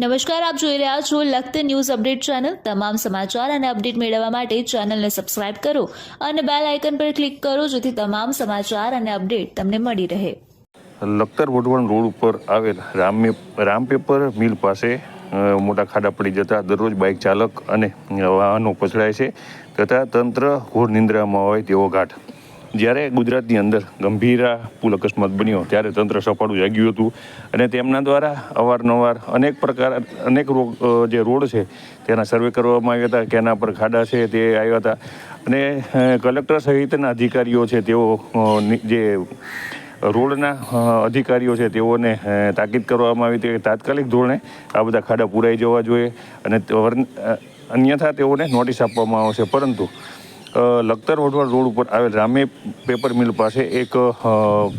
નમસ્કાર, આપ જોઈ રહ્યા છો લખત ન્યૂઝ અપડેટ ચેનલ. તમામ સમાચાર અને અપડેટ મેળવવા માટે ચેનલને સબસ્ક્રાઇબ કરો અને બેલ આઇકન પર ક્લિક કરો જેથી તમામ સમાચાર અને અપડેટ તમને મળી રહે. લખતર વઢવાણ રોડ ઉપર આવેલ રામ રામ પેપર મિલ પાસે મોટા ખાડા પડી જતા દરરોજ બાઇક ચાલક અને વાહનો પછડાય છે તથા તંત્ર ઘોર નિંદ્રામાં હોય તેવો ઘાટ. જ્યારે ગુજરાતની અંદર ગંભીરા પુલ અકસ્માત બન્યો ત્યારે તંત્ર સફાળું જાગ્યું હતું. અને તેમના દ્વારા અવારનવાર અનેક પ્રકાર, અનેક જે રોડ છે તેના સર્વે કરવામાં આવ્યા હતા કેના પર ખાડા છે તે આવ્યા હતા. અને કલેક્ટર સહિતના અધિકારીઓ છે તેઓ જે રોડના અધિકારીઓ છે તેઓને તાકીદ કરવામાં આવી હતી કે તાત્કાલિક ધોરણે આ બધા ખાડા પૂરાઈ જવા જોઈએ. અને અન્યથા તેઓને નોટિસ આપવામાં આવશે. પરંતુ લખતર વઢવાડ રોડ ઉપર આવેલ રામે પેપર મિલ પાસે એક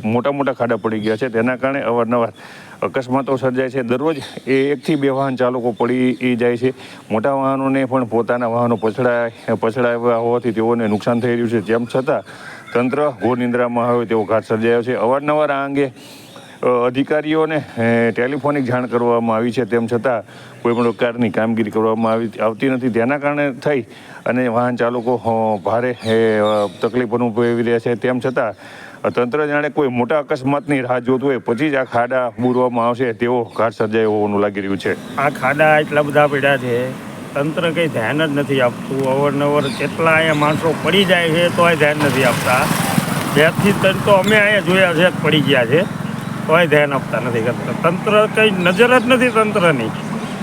મોટા મોટા ખાડા પડી ગયા છે. તેના કારણે અવારનવાર અકસ્માતો સર્જાય છે. દરરોજ એ એકથી બે વાહન ચાલકો પડી જાય છે. મોટા વાહનોને પણ પોતાના વાહનો પછડાય, પછડાવ્યા હોવાથી તેઓને નુકસાન થઈ રહ્યું છે. તેમ છતાં તંત્ર ઘોર નિંદ્રામાં આવે તેવો ઘાટ સર્જાયો છે. અવારનવાર આ અંગે અધિકારીઓને ટેલિફોનિક જાણ કરવામાં આવી છે. તેમ છતાં કોઈ પણ પ્રકારની કામગીરી કરવામાં આવી, આવતી નથી. તેના કારણે થઈ અને વાહન ચાલકો ભારે તકલીફ અનુભવી રહ્યા છે. તેમ છતાં તંત્ર જાણે કોઈ મોટા અકસ્માતની રાહ જોતું હોય, પછી જ આ ખાડા બૂરવામાં આવશે. તેવો ઘાટ સર્જાયો હોવાનું લાગી રહ્યું છે. આ ખાડા એટલા બધા પડ્યા છે, તંત્ર કંઈ ધ્યાન જ નથી આપતું. અવારનવાર કેટલા અહીંયા માણસો પડી જાય છે તો ધ્યાન નથી આપતા. બેથી ત્રણ તો અમે અહીંયા જોયા છે, પડી ગયા છે. તોય ધ્યાન આપતા નથી કરતા. તંત્ર કંઈ નજર જ નથી તંત્રની.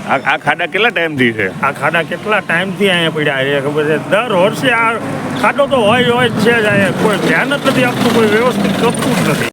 આ આ ખાડા કેટલા ટાઈમથી છે? આ ખાડા કેટલા ટાઈમથી અહીંયા પડ્યા છે? ખબર છે? દર વર્ષે આ ખાડો તો હોય હોય જ છે જ અહીંયા. કોઈ ધ્યાન જ નથી આપતું કોઈ વ્યવસ્થિત કરતું જ નથી.